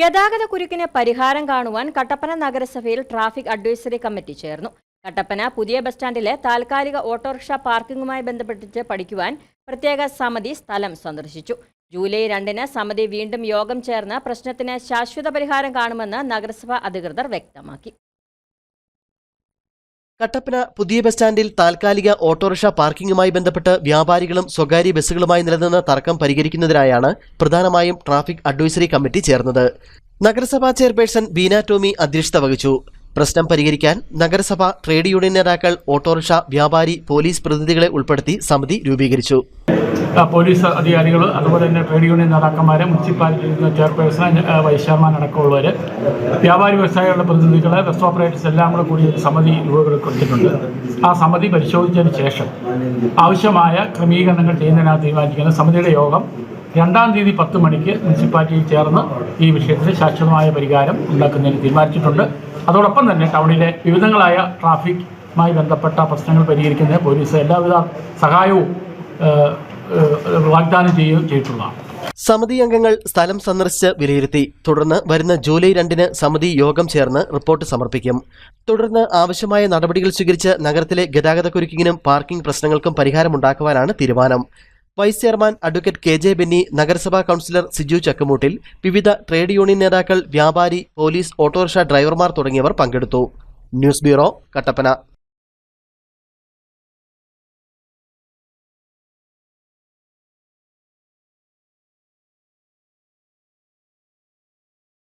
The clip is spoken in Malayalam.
ഗതാഗത കുരുക്കിന് പരിഹാരം കാണുവാൻ കട്ടപ്പന നഗരസഭയിൽ ട്രാഫിക് അഡ്വൈസറി കമ്മിറ്റി ചേർന്നു. കട്ടപ്പന പുതിയ ബസ് സ്റ്റാൻഡിലെ താൽക്കാലിക ഓട്ടോറിക്ഷ പാർക്കിംഗുമായി ബന്ധപ്പെട്ടിട്ട് പഠിക്കുവാൻ പ്രത്യേക സമിതി സ്ഥലം സന്ദർശിച്ചു. ജൂലൈ രണ്ടിന് സമിതി വീണ്ടും യോഗം ചേർന്ന് പ്രശ്നത്തിന് ശാശ്വത പരിഹാരം കാണുമെന്ന് നഗരസഭ അധികൃതർ വ്യക്തമാക്കി. കട്ടപ്പന പുതിയ ബസ് സ്റ്റാൻഡിൽ താൽക്കാലിക ഓട്ടോറിക്ഷ പാർക്കിംഗുമായി ബന്ധപ്പെട്ട് വ്യാപാരികളും സ്വകാര്യ ബസ്സുകളുമായി നിലനിന്ന തർക്കം പരിഹരിക്കുന്നതിനായാണ് പ്രധാനമായും ട്രാഫിക് അഡ്വൈസറി കമ്മിറ്റി ചേർന്നത്. നഗരസഭാ ചെയർപേഴ്സൺ ബീന ടോമി അധ്യക്ഷത വഹിച്ചു. പ്രശ്നം പരിഹരിക്കാൻ നഗരസഭ ട്രേഡ് യൂണിയൻ നേതാക്കൾ ഓട്ടോറിക്ഷ വ്യാപാരി പോലീസ് പ്രതിനിധികളെ ഉൾപ്പെടുത്തി സമിതി രൂപീകരിച്ചു. പോലീസ് അധികാരികൾ അതുപോലെ തന്നെ ട്രേഡ് യൂണിയൻ നേതാക്കന്മാർ മുനിസിപ്പാലിറ്റിയിൽ ചെയർപേഴ്സൺ വൈസ് ചെയർമാൻ അടക്കമുള്ളവർ വ്യാപാരി വ്യവസായികളുടെ പ്രതിനിധികൾ ബസ് ഓപ്പറേറ്റേഴ്സ് എല്ലാം കൂടെ കൂടി സമിതി രൂപപ്പെടുത്തിയിട്ടുണ്ട് ആ സമിതി പരിശോധിച്ചതിന് ശേഷം ആവശ്യമായ ക്രമീകരണങ്ങൾ ചെയ്യുന്നതിനകത്ത് തീരുമാനിക്കുന്ന സമിതിയുടെ യോഗം രണ്ടാം തീയതി പത്ത് മണിക്ക് മുനിസിപ്പാലിറ്റിയിൽ ചേർന്ന് ഈ വിഷയത്തിൽ ശാശ്വതമായ പരിഹാരം ഉണ്ടാക്കുന്നതിന് തീരുമാനിച്ചിട്ടുണ്ട്. അതോടൊപ്പം തന്നെ ടൗണിലെ വിവിധങ്ങളായ ട്രാഫിക്കുമായി ബന്ധപ്പെട്ട പ്രശ്നങ്ങൾ പരിഹരിക്കുന്നതിന് പോലീസ് എല്ലാവിധ സഹായവും വാഗ്ദാനം ചെയ്യുകയും ചെയ്തിട്ടുള്ളതാണ്. സമിതി അംഗങ്ങൾ സ്ഥലം സന്ദർശിച്ച് വിലയിരുത്തി. തുടർന്ന് വരുന്ന ജൂലൈ രണ്ടിന് സമിതി യോഗം ചേർന്ന് റിപ്പോർട്ട് സമർപ്പിക്കും. തുടർന്ന് ആവശ്യമായ നടപടികൾ സ്വീകരിച്ച് നഗരത്തിലെ ഗതാഗതക്കുരുക്കിങ്ങിനും പാർക്കിംഗ് പ്രശ്നങ്ങൾക്കും പരിഹാരമുണ്ടാക്കുവാനാണ് തീരുമാനം. Vice chairman advocate K J Benny നഗരസഭാ കൗൺസിലർ സിജു ചക്കമൂട്ടിൽ വിവിധ ട്രേഡ് യൂണിയൻ നേതാക്കൾ വ്യാപാരി പോലീസ് ഓട്ടോറിക്ഷ ഡ്രൈവർമാർ തുടങ്ങിയവർ പങ്കെടുത്തു. News bureau Kattappana.